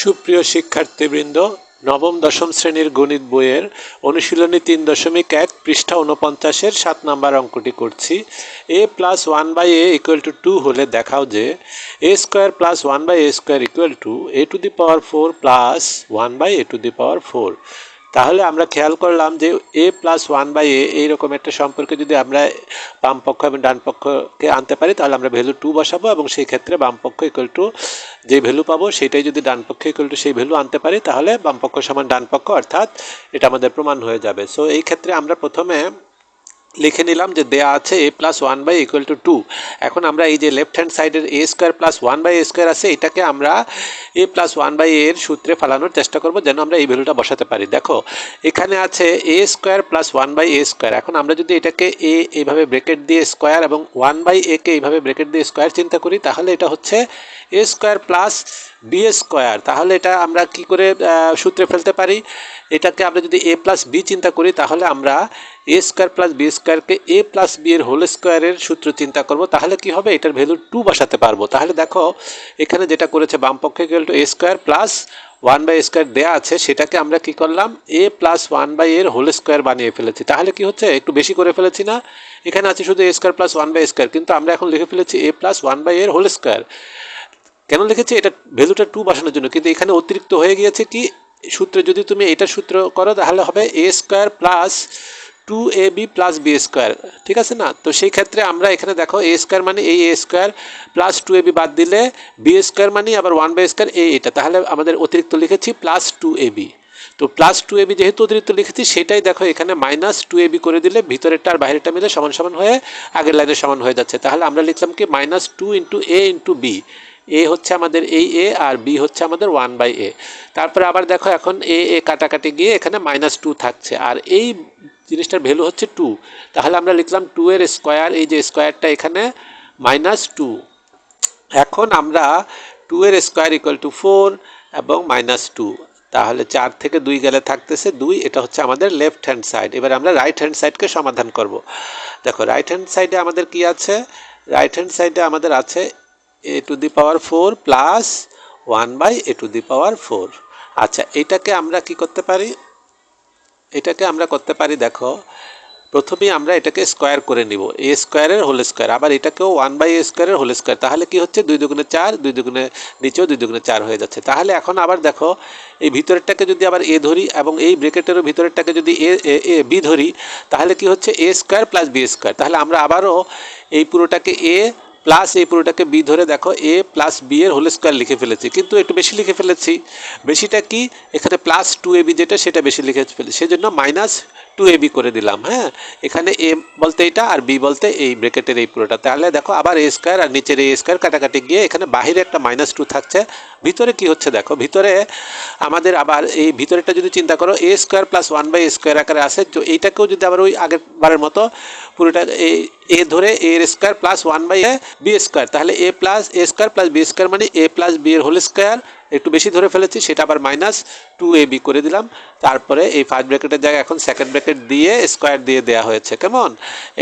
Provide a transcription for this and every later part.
সুপ্রিয় শিক্ষার্থীবৃন্দ, নবম, দশম শ্রেণির গণিত বইয়ের অনুশীলনী তিন দশমিক এক পৃষ্ঠা উনপঞ্চাশের সাত নাম্বার অঙ্কটি করছি। A plus one by A equal to two হলে দেখাও যে A square plus one by A square equal to A to the power four plus one by A to the power four. তাহলে আমরা খেয়াল করলাম যে A plus one by A এইরকম একটা সম্পর্কে যদি আমরা বাম পক্ষ এবং ডান পক্ষকে আনতে পারি, তাহলে আমরা ভ্যালু টু বসাবো এবং সেই ক্ষেত্রে বাম পক্ষ ইকুয়াল টু যে ভ্যালু পাবো সেটাই যদি ডান পক্ষ ইকুয়াল টু সেই ভ্যালু আনতে পারি, তাহলে বামপক্ষ সমান ডান পক্ষ, অর্থাৎ এটা আমাদের প্রমাণ হয়ে যাবে। সো এই ক্ষেত্রে আমরা প্রথমে লিখে নিলাম যে দেয়া আছে A plus one by equal to two এখন আমরা এই যে লেফট হ্যান্ড সাইডের A square plus one by A square আছে, এটাকে আমরা এ প্লাস ওয়ান বাই এর সূত্রে ফালানোর চেষ্টা করব যেন আমরা এই ভ্যালুটা বসাতে পারি। দেখো, এখানে আছে A square plus one by A square এখন আমরা যদি এটাকে এ এইভাবে ব্রেকেট দিয়ে স্কোয়ার এবং ওয়ান বাই এ কে এইভাবে ব্রেকেট দিয়ে স্কোয়ার চিন্তা করি, তাহলে এটা হচ্ছে A square plus B square তাহলে এটা আমরা কি করে সূত্রে ফেলতে পারি? এটাকে আমরা যদি এ প্লাস বি চিন্তা করি, তাহলে আমরা এ স্কোয়ার প্লাস বি স্কোয়ারকে এ প্লাস বি এর হোল স্কোয়ারের সূত্র চিন্তা করব, তাহলে কি হবে? এটার ভ্যালু টু বসাতে পারব। তাহলে দেখো, এখানে যেটা করেছে বাম পক্ষে গেল two A square plus one by square দেওয়া আছে, সেটাকে আমরা কি করলাম? এ প্লাস ওয়ান বাই এর হোল স্কোয়ার বানিয়ে ফেলেছি। তাহলে কি হচ্ছে? একটু বেশি করে ফেলেছি না? এখানে আছে শুধু A square plus one by square কিন্তু আমরা এখন লিখে ফেলেছি এ প্লাস ওয়ান বাই এর হোল স্কোয়ার কেন লিখেছি? এটা ভ্যালুটা টু বসানোর জন্য, কিন্তু এখানে অতিরিক্ত হয়ে গিয়েছে কি? সূত্রে যদি তুমি এটা সূত্র করো, তাহলে হবে A square plus two A B plus B square ঠিক আছে না? তো সেই ক্ষেত্রে আমরা এখানে দেখো এ স্কোয়ার মানে এই A square plus two A B বাদ দিলে বি স্কোয়ার মানে আবার ওয়ান বাই স্কোয়ার এ এটা। তাহলে আমাদের অতিরিক্ত লিখেছি প্লাস টু এ বি তো প্লাস টু এবি যেহেতু অতিরিক্ত লিখেছি, সেটাই দেখো এখানে মাইনাস টু এবি করে দিলে ভিতরেরটা আর বাইরেরটা মিলে সমান সমান হয়ে আগের লাইনের সমান হয়ে যাচ্ছে। তাহলে আমরা লিখলাম কি minus two into A into B A হচ্ছে আমাদের এই এ আর বি হচ্ছে আমাদের ওয়ান বাই এ তারপরে আবার দেখো এখন এ এ কাটাকাটি গিয়ে এখানে মাইনাস টু থাকছে। আর এই জিনিসটার ভ্যালু হচ্ছে টু তাহলে আমরা লিখলাম টু এর স্কোয়ার এই যে স্কোয়ারটা এখানে মাইনাস টু এখন আমরা টু এর স্কোয়ার ইকুয়াল টু ফোর এবং মাইনাস টু তাহলে চার থেকে দুই গেলে থাকতেছে দুই, এটা হচ্ছে আমাদের লেফট হ্যান্ড সাইড এবার আমরা রাইট হ্যান্ড সাইডকে সমাধান করব। দেখো রাইট হ্যান্ড সাইডে আমাদের কি আছে? রাইট হ্যান্ড সাইডে আমাদের আছে A to the power four plus one by A to the power four আচ্ছা এটাকে আমরা কি করতে পারি? এটাকে আমরা করতে পারি, দেখো প্রথমেই আমরা এটাকে স্কোয়ার করে নিব। এ স্কোয়ারের হোল স্কোয়ার আবার এটাকেও ওয়ান বাই এ স্কোয়ারের হোল স্কোয়ার তাহলে কি হচ্ছে? দুই দুগুণে চার, দুই দুগুণে নিচেও দুই দুগুণে চার হয়ে যাচ্ছে। তাহলে এখন আবার দেখো, এই ভিতরেরটাকে যদি আবার এ ধরি এবং এই ব্রেকেটেরও ভিতরেরটাকে যদি এ- এ বি ধরি, তাহলে কি হচ্ছে? A square plus B square তাহলে আমরা আবারও এই পুরোটাকে এ প্লাস এই পুরোটাকে বি ধরে দেখো এ প্লাস বি এর হোল স্কোয়ার লিখে ফেলেছি। কিন্তু একটু বেশি লিখে ফেলেছি। বেশিটা কি? এখানে প্লাস টু এ বি যেটা, সেটা বেশি লিখে ফেলেছি। সেজন্য মাইনাস টু এ বি করে দিলাম হ্যাঁ? এখানে এ বলতে এটা আর বি বলতে এই ব্রেকেটের এই পুরোটা। তাহলে দেখো আবার এ স্কোয়ার আর নিচের এ স্কোয়ার কাটাকাটি গিয়ে এখানে বাহিরে একটা মাইনাস টু থাকছে। ভিতরে কি হচ্ছে দেখো, ভিতরে আমাদের আবার এই ভিতরেটা যদি চিন্তা করো A square plus one by square আকারে আসে তো এইটাকেও যদি আবার ওই আগের বারের মতো পুরোটা এই এ ধরে এ এর square plus one by A B square তাহলে A plus A square plus B square মানে এ প্লাস বি এর হোল স্কোয়ার একটু বেশি ধরে ফেলেছি, সেটা আবার মাইনাস টু এ বি করে দিলাম, তারপরে এই ফার্স্ট ব্র্যাকেটের জায়গায় এখন সেকেন্ড ব্র্যাকেট দিয়ে স্কোয়ার দিয়ে দেওয়া হয়েছে, কেমন?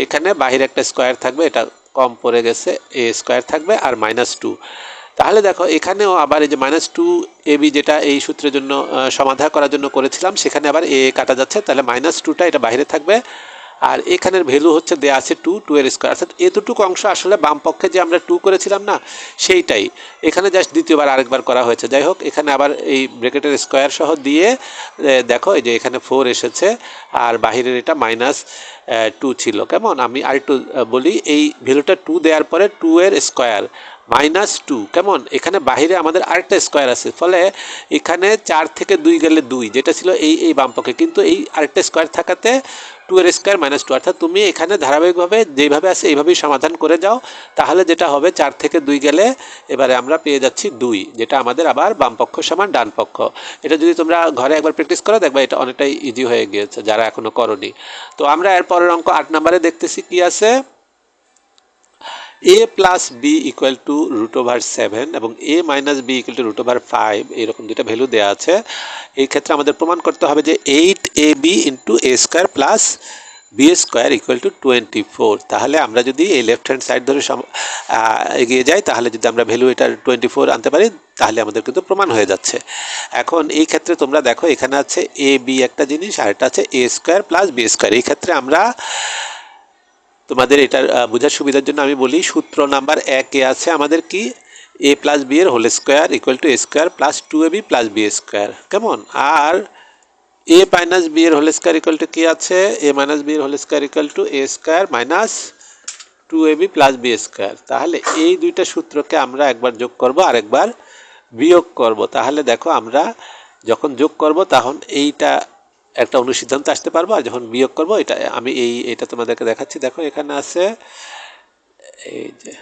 এইখানে বাহিরে একটা স্কোয়ার থাকবে, এটা কম পড়ে গেছে এ স্কোয়ার থাকবে আর মাইনাস টু তাহলে দেখো, এখানেও আবার এই যে মাইনাস টু এ বি যেটা এই সূত্রের জন্য সমাধান করার জন্য করেছিলাম, সেখানে আবার এ কাটা যাচ্ছে, তাহলে মাইনাস টুটা এটা বাইরে থাকবে। আর এখানের ভ্যালু হচ্ছে দেয়া আছে টু টু এর স্কোয়ার অর্থাৎ এতটুকু অংশ আসলে বাম পক্ষে যে আমরা টু করেছিলাম না, সেইটাই। এখানে জাস্ট দ্বিতীয়বার আরেকবার করা হয়েছে। যাই হোক, এখানে আবার এই ব্রেকেটের স্কোয়ার সহ দিয়ে দেখো, এই যে এখানে ফোর এসেছে, আর বাহিরের এটা মাইনাস টু ছিল। কেমন? আমি আরেকটু বলি, এই ভ্যালুটা টু দেওয়ার পরে টু এর স্কোয়ার মাইনাস টু। কেমন? এখানে বাহিরে আমাদের আরেকটা স্কোয়ার আছে। ফলে এখানে চার থেকে দুই গেলে দুই, যেটা ছিল এই এই বামপক্ষে কিন্তু এই আরেকটা স্কোয়ার থাকাতে টু এর স্কোয়ার মাইনাস টু অর্থাৎ তুমি এখানে ধারাবাহিকভাবে যেভাবে আছে এইভাবেই সমাধান করে যাও। তাহলে যেটা হবে, চার থেকে দুই গেলে এবারে আমরা পেয়ে যাচ্ছি দুই, যেটা আমাদের আবার বামপক্ষ সমান ডান পক্ষ। এটা যদি তোমরা ঘরে একবার প্র্যাকটিস করো, দেখবা এটা অনেকটাই ইজি হয়ে গিয়েছে, যারা এখনও করনি। তো আমরা এর পরের অঙ্ক আট নম্বরে দেখতেছি কি আছে? A plus B equal to root over seven এবং A minus B equal to root over five এরকম দুইটা ভ্যালু দেওয়া আছে। এই ক্ষেত্রে আমাদের প্রমাণ করতে হবে যে eight A B into A square plus B square equal to twenty four তাহলে আমরা যদি এই লেফট হ্যান্ড সাইড ধরে সম- এগিয়ে যাই, তাহলে যদি আমরা ভ্যালু এটার টোয়েন্টি ফোর আনতে পারি, তাহলে আমাদের কিন্তু প্রমাণ হয়ে যাচ্ছে। এখন এই ক্ষেত্রে তোমরা দেখো এখানে আছে এ বি একটা জিনিস, আর এটা আছে A square plus B square এই ক্ষেত্রে আমরা তোমাদের এটা বোঝার সুবিধার জন্য আমি বলি, সূত্র নাম্বার একে আছে আমাদের কি? এ প্লাস বি এর whole square equal to A square plus two A B plus B square কেমন? আর এ মাইনাস বি এর হোল স্কোয়ার ইকুয়াল টু কি আছে? এ মাইনাস বি এর whole square equal to A square minus two A B plus B square তাহলে এই দুইটা সূত্রকে আমরা একবার যোগ করব আর একবার বিয়োগ করব। তাহলে দেখো আমরা যখন যোগ করব, তখন এইটা একটা অন্য অনুসিদ্ধান্ত আসতে পারব আর যখন বিয়োগ করব, এটা আমি এই, এটা তোমাদেরকে দেখাচ্ছি। দেখো, এখানে আছে, এই যে,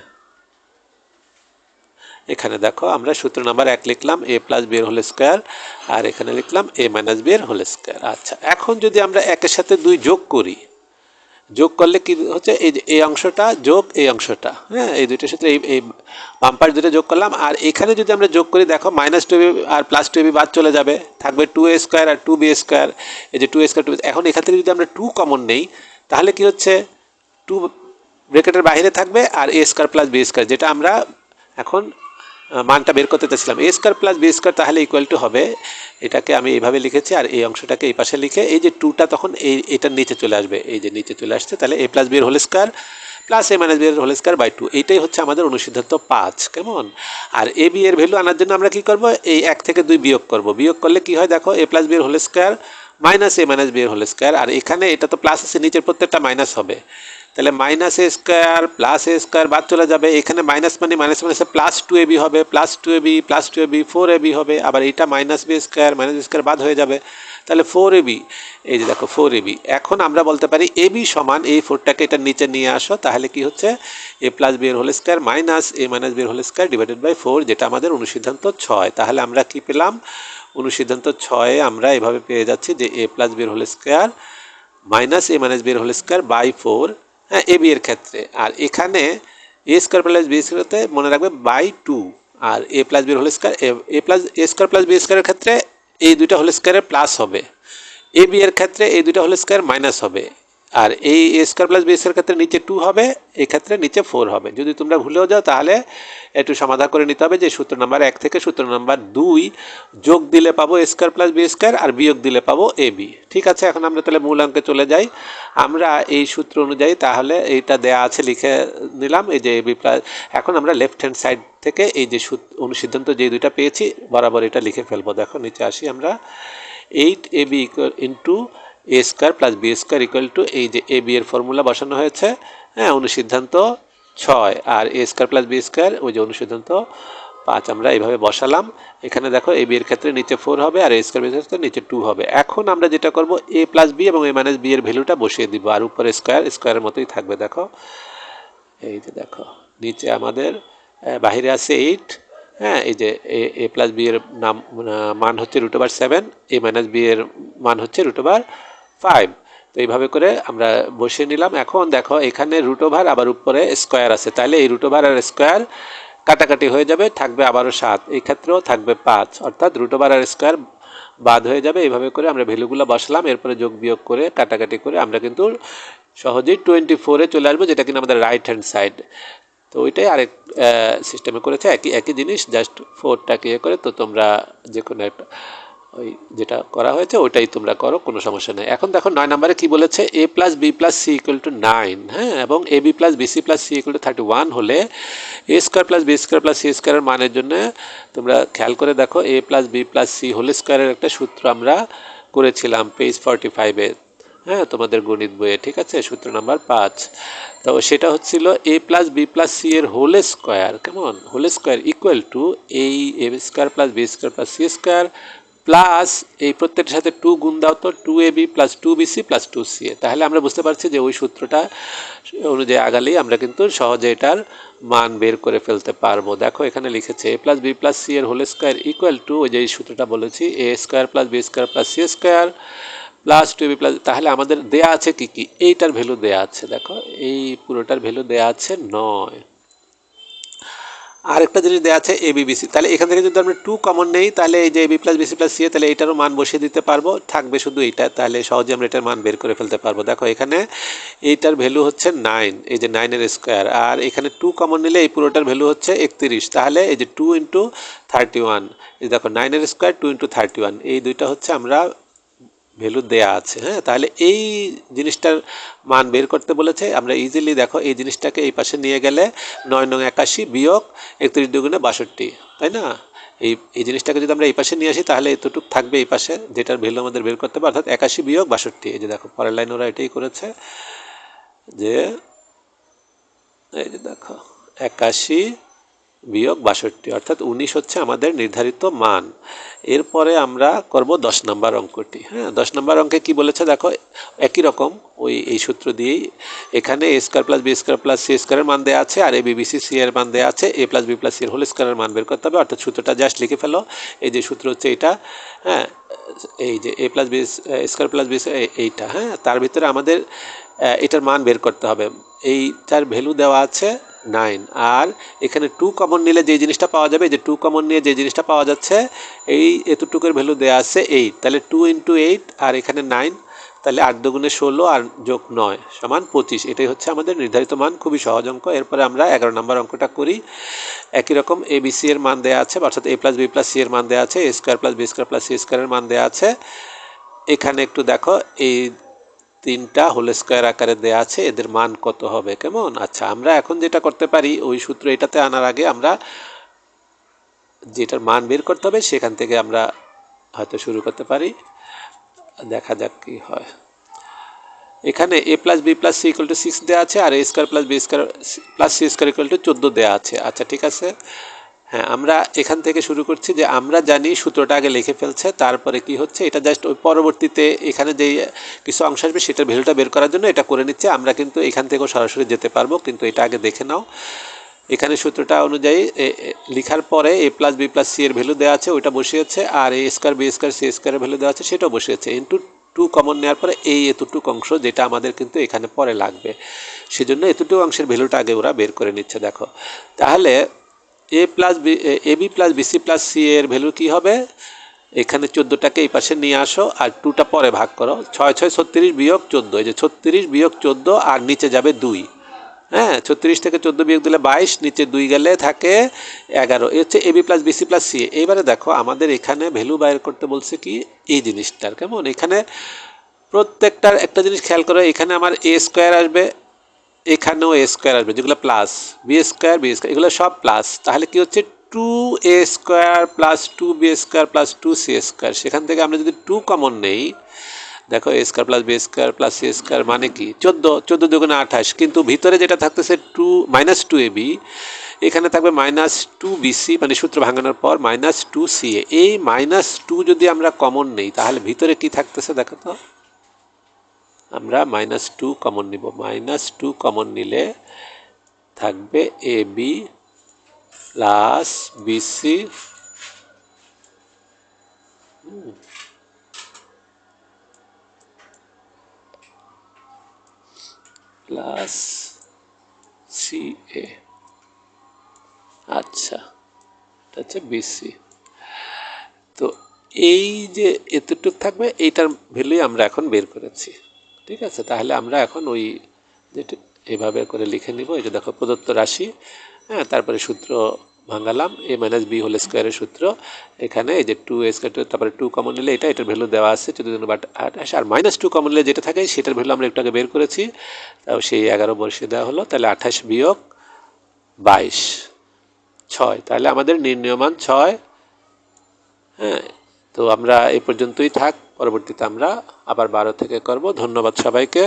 এখানে দেখো, আমরা সূত্র নাম্বার এক লিখলাম, এ প্লাস বি এর হোল স্কোয়ার, আর এখানে লিখলাম, এ মাইনাস বিয়ের হোল স্কোয়ার। আচ্ছা এখন যদি আমরা একের সাথে দুই যোগ করি যোগ করলে কি হচ্ছে? এই এই অংশটা যোগ, এই অংশটা। হ্যাঁ এই দুইটার সাথে এই এই বাম্পার দুটো যোগ করলাম। আর এখানে যদি আমরা যোগ করি, দেখো মাইনাস টু আর প্লাস টু বাদ চলে যাবে। থাকবে টু এ স্কোয়ার আর টু বি স্কোয়ার এই যে টু এ স্কোয়ার টু এখন এখান থেকে যদি আমরা টু কমন নেই, তাহলে কি হচ্ছে? টু ব্রেকেটের বাইরে থাকবে আর A square plus B square যেটা আমরা এখন মানটা বের করতে চাচ্ছিলাম। A square plus B square তাহলে ইকুয়াল টু হবে, এটাকে আমি এইভাবে লিখেছি আর এই অংশটাকে এই পাশে লিখে, এই যে টুটা তখন এই, এটার নিচে চলে আসবে। এই যে নিচে চলে আসছে, তাহলে এ প্লাস বি এর whole square plus A minus B এর হোল স্কোয়ার বাই টু এইটাই হচ্ছে আমাদের অনুসিদ্ধান্ত পাঁচ, কেমন? আর এ বি এর ভ্যালু আনার জন্য আমরা কি করব? এই এক থেকে দুই বিয়োগ করব। বিয়োগ করলে কি হয়? দেখো এ প্লাস বি এর whole square minus A minus B এর হোল স্কোয়ার আর এখানে এটা তো প্লাস আছে, নিচের প্রত্যেকটা মাইনাস হবে। তাহলে minus A square plus A square বাদ চলে যাবে। এখানে মাইনাস মানে মাইনাস মাইনাসে প্লাস টু এ বি হবে plus two A B plus two A B four A B হবে। আবার এটা minus B square minus B square বাদ হয়ে যাবে। তাহলে ফোর এ বি এই যে দেখো ফোর এ বি এখন আমরা বলতে পারি এ বি সমান এই ফোরটাকে এটার নিচে নিয়ে আসো, তাহলে কি হচ্ছে? এ প্লাস বি এর whole square minus A minus B এর whole square divided by four যেটা আমাদের অনুসিদ্ধান্ত ছয়। তাহলে আমরা কি পেলাম? অনুসিদ্ধান্ত ছয়ে আমরা এভাবে পেয়ে যাচ্ছি যে এ প্লাস বি এর whole square minus A minus B এর হোল স্কোয়ার বাই ফোর হ্যাঁ এ বি এর ক্ষেত্রে। আর এখানে এ স্কোয়ার প্লাস বি স্কোয়ারতে মনে রাখবে by two R A plus B whole square A plus A square plus B স্কোয়ারের ক্ষেত্রে এই দুইটা হোল স্কোয়ারের প্লাস হবে। এ বি এর ক্ষেত্রে এই দুইটা হোল স্কোয়ার মাইনাস হবে। আর এই A square plus B square ক্ষেত্রে নিচে টু হবে এক্ষেত্রে ক্ষেত্রে নিচে ফোর হবে। যদি তোমরা ভুলেও যাও, তাহলে একটু সমাধান করে নিতে হবে যে সূত্র নাম্বার এক থেকে সূত্র নাম্বার দুই যোগ দিলে পাবো স্কোয়ার প্লাস বি স্কোয়ার আর বিয়োগ দিলে পাবো এ বি ঠিক আছে, এখন আমরা তাহলে মূল অঙ্কে চলে যাই। আমরা এই সূত্র অনুযায়ী তাহলে এইটা দেয়া আছে, লিখে নিলাম, এই যে এ বি প্লাস এখন আমরা লেফট হ্যান্ড সাইড থেকে এই যে অনুসিদ্ধান্ত যে দুইটা পেয়েছি, বরাবর এটা লিখে ফেলব। দেখো, নিচে আসি আমরা। Eight A B into A square plus B square equal to এই যে এ বি এর ফর্মুলা বসানো হয়েছে হ্যাঁ অনুসিদ্ধান্ত ছয়। আর A square plus B square ওই যে অনুসিদ্ধান্ত পাঁচ আমরা এইভাবে বসালাম। এখানে দেখো এ বি এর ক্ষেত্রে নিচে ফোর হবে আর এ স্কোয়ার ক্ষেত্রে নিচে টু হবে। এখন আমরা যেটা করব এ প্লাস বি এবং এ মাইনাস বি এর ভ্যালুটা বসিয়ে দিব আর উপরে স্কোয়ার স্কোয়ারের মতোই থাকবে, দেখো। এই যে দেখো, নিচে আমাদের বাহিরে আছে এইট হ্যাঁ এই যে এ প্লাস বি এর নাম মান হচ্ছে root over seven A minus B এর মান হচ্ছে রুট ওভার ফাইভ। তো এইভাবে করে আমরা বসিয়ে নিলাম। এখন দেখো, এখানে রুট ওভার আবার উপরে স্কোয়ার আছে। তাহলে এই রুট ওভার আর স্কোয়ার কাটাকাটি হয়ে যাবে, থাকবে আবারও সাত। এই ক্ষেত্রেও থাকবে পাঁচ। অর্থাৎ রুট ওভার আর স্কোয়ার বাদ হয়ে যাবে। এইভাবে করে আমরা ভ্যালুগুলো বসালাম। এরপরে যোগ বিয়োগ করে কাটাকাটি করে আমরা কিন্তু সহজেই টোয়েন্টি ফোরে চলে আসব, যেটা কিনা আমাদের রাইট হ্যান্ড সাইড তো ওইটাই আরেক সিস্টেমে করেছে। একই একই জিনিস জাস্ট ফোরটাকে ইয়ে করে। তো তোমরা যে কোনো একটা ওই যেটা করা হয়েছে, ওইটাই তোমরা করো, কোনো সমস্যা নেই। এখন দেখো নয় নম্বরে কি বলেছে? A plus B plus C equal to nine হ্যাঁ? এবং A B plus B C plus C equal to thirty one হলে A square plus B square plus C স্কোয়ারের মানের জন্য তোমরা খেয়াল করে দেখো A plus B plus C whole স্কোয়ারের একটা সূত্র আমরা করেছিলাম পেজ ফর্টি ফাইভে হ্যাঁ? তোমাদের গণিত বইয়ে, ঠিক আছে? সূত্র নাম্বার পাঁচ। তো সেটা হচ্ছিল A plus B plus C এর হোল স্কোয়ার কেমন? হোল স্কোয়ার ইকুয়াল টু এই A square plus B square plus C square plus এই প্রত্যেকটার সাথে টু গুণ দাও তো two A B plus two B C plus two C A তাহলে আমরা বুঝতে পারছি যে ওই সূত্রটা অনুযায়ী আগালেই আমরা কিন্তু সহজে এটার মান বের করে ফেলতে পারব। দেখো, এখানে লিখেছে A plus B plus C এর হোল স্কোয়ার ইকুয়াল টু ওই যে এই সূত্রটা বলেছি A square plus B square plus C square plus two B plus তাহলে আমাদের দেয়া আছে কি কি? এইটার ভ্যালু দেয়া আছে। দেখো, এই পুরোটার ভ্যালু দেয়া আছে নয়। আরেকটা জিনিস দেওয়া আছে এ বিসি তাহলে এখান থেকে যদি আমরা টু কমন নেই, তাহলে এই যে AB plus BC plus C তাহলে এটারও মান বসিয়ে দিতে পারব। থাকবে শুধু এইটা, তাহলে সহজে আমরা এটার মান বের করে ফেলতে পারব। দেখো, এখানে এইটার ভ্যালু হচ্ছে নাইন এই যে নাইনের স্কোয়ার আর এখানে টু কমন নিলে এই পুরোটার ভ্যালু হচ্ছে একত্রিশ। তাহলে এই যে টু ইন্টু থার্টি ওয়ান এই দেখো নাইনের square two into thirty one এই দুইটা হচ্ছে আমরা ভ্যালু দেয়া আছে হ্যাঁ? তাহলে এই জিনিসটার মান বের করতে বলেছে। আমরা ইজিলি দেখো, এই জিনিসটাকে এই পাশে নিয়ে গেলে নয় নং একাশি বিয়োগ একত্রিশ দুগুণে বাষট্টি, তাই না? এই এই জিনিসটাকে যদি আমরা এই পাশে নিয়ে আসি, তাহলে এতটুকু থাকবে এই পাশে, যেটার ভ্যালু আমাদের বের করতে হবে, অর্থাৎ একাশি বিয়োগ বাষট্টি। এই যে দেখো, পরের লাইন ওরা এটাই করেছে যে, এই যে দেখো, একাশি বিয়োগ বাষট্টি, অর্থাৎ উনিশ হচ্ছে আমাদের নির্ধারিত মান। এরপরে আমরা করব দশ নম্বর অঙ্কটি। হ্যাঁ দশ নম্বর অঙ্কে কি বলেছে? দেখো, একই রকম, ওই, এই সূত্র দিয়েই। এখানে A square plus B square plus C স্কোয়ারের মান দেওয়া আছে, আর এ বিবিসি সি এর মান দেওয়া আছে। A plus B plus C এর হোল স্কোয়ারের মান বের করতে হবে। অর্থাৎ সূত্রটা জাস্ট লিখে ফেলো। এই যে সূত্র হচ্ছে এটা হ্যাঁ এই যে A plus B square plus B এইটা হ্যাঁ তার ভিতরে আমাদের এটার মান বের করতে হবে। এইটার ভ্যালু দেওয়া আছে নাইন। আর এখানে টু কমন নিলে যে জিনিসটা পাওয়া যাবে যে টু কমন নিয়ে যে জিনিসটা পাওয়া যাচ্ছে, এই এতটুকুর ভ্যালু দেওয়া আছে এইট তাহলে টু ইন্টু এইট আর এখানে নাইন তাহলে আট দুগুণে ষোলো আর যোগ নয় সমান পঁচিশ। এটাই হচ্ছে আমাদের নির্ধারিত মান, খুবই সহজ অঙ্ক। এরপরে আমরা এগারো নম্বর অঙ্কটা করি। একই রকম এ বি সি এর মান দেওয়া আছে, অর্থাৎ A plus B plus C এর মান দেওয়া আছে A square plus B square plus C স্কোয়ারের মান দেওয়া আছে। এখানে একটু দেখো, এই তিনটা হোল স্কোয়ার আকারে দেয়া আছে, এদের মান কত হবে, কেমন? আচ্ছা আমরা এখন যেটা করতে পারি, ওই সূত্র এটাতে আনার আগে আমরা যেটার মান বের করতে হবে, সেখান থেকে আমরা হয়তো শুরু করতে পারি। দেখা যাক কি হয়। এখানে A plus B plus C equal to six দেওয়া আছে, আর A square plus B square plus C square equal to চোদ্দ দেওয়া আছে। আচ্ছা ঠিক আছে। হ্যাঁ আমরা এখান থেকে শুরু করছি যে আমরা জানি সূত্রটা আগে লিখে ফেলছে, তারপরে কি হচ্ছে, এটা জাস্ট ওই পরবর্তীতে এখানে যেই কিছু অংশ আসবে সেটার ভ্যালুটা বের করার জন্য এটা করে নিচ্ছে, আমরা কিন্তু এখান থেকেও সরাসরি যেতে পারব, কিন্তু এটা আগে দেখে নাও। এখানে সূত্রটা অনুযায়ী লিখার পরে A plus B plus C এর ভ্যালু দেওয়া আছে, ওইটা বসিয়েছে, আর A square B square C স্কোয়ারের ভ্যালু দেওয়া আছে, সেটাও বসিয়েছে। ইন্টু টু কমন নেওয়ার পরে এই এতটুকু অংশ যেটা আমাদের কিন্তু এখানে পরে লাগবে। সেজন্য এতটুকু অংশের ভ্যালুটা আগে ওরা বের করে নিচ্ছে, দেখো। তাহলে A plus A B plus BC plus C এর ভ্যালু কী হবে? এখানে চোদ্দোটাকে এই পাশে নিয়ে আসো, আর টুটা পরে ভাগ করো। ছয় ছয়, ছত্রিশ বিয়োগ চোদ্দ। এই যে ছত্রিশ বিয়োগ চোদ্দ, আর নিচে যাবে দুই। হ্যাঁ ছত্রিশ থেকে চোদ্দ বিয়োগ দিলে বাইশ, নিচে দুই গেলে থাকে এগারো। এ হচ্ছে AB plus BC plus C এইবারে দেখো, আমাদের এখানে ভ্যালু বাইর করতে বলছে কি? এই জিনিসটার। কেমন? এখানে প্রত্যেকটার একটা জিনিস খেয়াল করো, এখানে আমার এ স্কোয়ার আসবে এখানেও এ স্কোয়ার আসবে, যেগুলো plus B square B square এগুলো সব প্লাস তাহলে কি হচ্ছে? Two A square plus two B square plus two C square সেখান থেকে আমরা যদি টু কমন নেই, দেখো A square plus B square plus C square মানে কি? চোদ্দ চোদ্দ দুগুণে আঠাশ। কিন্তু ভিতরে যেটা থাকতেছে two minus two A B এখানে থাকবে মাইনাস টু বিসি মানে সূত্র ভাঙানোর পর মাইনাস টু সি এ এই মাইনাস টু যদি আমরা কমন নেই, তাহলে ভিতরে কি থাকতেছে? দেখো তো। আমরা মাইনাস টু কমন নিব। মাইনাস টু কমন নিলে থাকবে A B plus BC plus C A আচ্ছা এটা হচ্ছে বিসি তো এই যে এতটুক থাকবে, এইটার ভ্যালুই আমরা এখন বের করেছি। ঠিক আছে, তাহলে আমরা এখন ওই যেটা এভাবে করে লিখে নিব, এই যে দেখো প্রদত্ত রাশি হ্যাঁ তারপরে সূত্র ভাঙালাম, এ মাইনাস বি হোল স্কোয়ারের সূত্র, এখানে এই যে টু স্কোয়ার তারপরে টু কমন নিলে এটা, এটার ভ্যালু দেওয়া আছে চোদ্দ দিন বাট আঠাশ আর মাইনাস টু কমন নিলে যেটা থাকে, সেটার ভ্যালু আমরা একটু আগে বের করেছি, তাও সেই এগারো বর্ষে দেওয়া হলো, তাহলে আঠাশ বিয়োগ বাইশ, ছয়, তাহলে আমাদের নির্ণয়মান ছয় হ্যাঁ তো আমরা এই পর্যন্তই থাক পরবর্তীতে আমরা আবার বারো থেকে করব। ধন্যবাদ সবাইকে।